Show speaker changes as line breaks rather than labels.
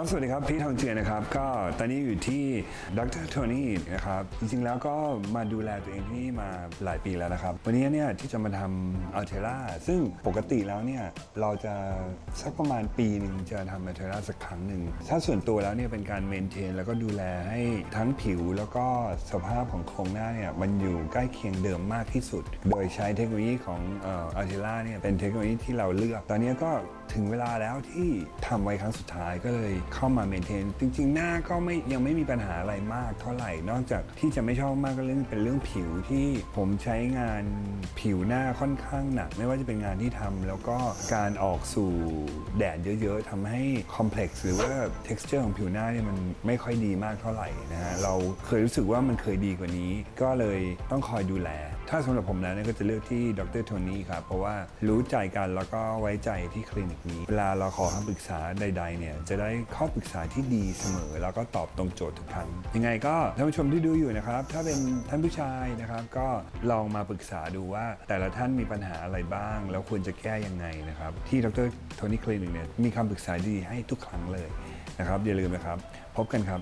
ครับ สวัสดีครับ พีททองเจือนะครับ ก็ตอนนี้อยู่ที่ดรโทนี่นะครับ จริงๆ แล้วก็มาดูแลตัวเองที่นี่มาหลายปีแล้วนะครับ วันนี้เนี่ยที่จะมาทำอัลเทล่าซึ่งปกติแล้วเนี่ยเราจะสักประมาณปีหนึ่งจะทำอัลเทล่าสักครั้งหนึ่ง ถ้าส่วนตัวแล้วเนี่ยเป็นการเมนเทน แล้วก็ดูแลให้ทั้งผิวแล้วก็สภาพของโครงหน้าเนี่ยมันอยู่ใกล้เคียงเดิมมากที่สุด โดยใช้เทคโนโลยีของอัลเทล่าเนี่ยเป็นเทคโนโลยีที่เราเลือก ตอนนี้ก็ ถึงเวลาแล้วที่ทำไว้ครั้งสุดท้ายก็เลยเข้ามาเมนเทน จริง ๆ หน้าก็ไม่ยังไม่มีปัญหาอะไรมากเท่าไหร่ นอกจากที่จะไม่ชอบมากก็เรื่องเป็นเรื่องผิวที่ผมใช้งานผิวหน้าค่อนข้างหนัก ไม่ว่าจะเป็นงานที่ทำแล้วก็การออกสู่แดดเยอะ ๆทำให้คอมเพล็กซ์หรือว่า t e x t อร์ของผิวหน้าเนี่ยมันไม่ค่อยดีมากเท่าไหร่นะฮะเราเคยรู้สึกว่ามันเคยดีกว่านี้ ก็เลยต้องคอยดูแล ถ้าสำหรับผมแล้วเนี่ยก็จะเลือกที่ดรโทนี่ครับเพราะว่ารู้ใจกันแล้วก็ไว้ใจที่คลินิกนี้ เวลาเราขอคำปรึกษาใด ๆ เนี่ยจะได้ข้อปรึกษาที่ดีเสมอ แล้วก็ตอบตรงโจทย์ทุกครั้งยังไงก็ท่านผู้ชมที่ดูอยู่นะครับ ถ้าเป็นท่านผู้ชายนะครับ ก็ลองมาปรึกษาดูว่า แต่ละท่านมีปัญหาอะไรบ้าง แล้วควรจะแก้ยังไงนะครับ ที่ดรโทนี่คลินิกเนี่ยมีคำปรึกษาดีให้ทุกครั้งเลยนะครับอย่าลืมนะครับ พบกันครับ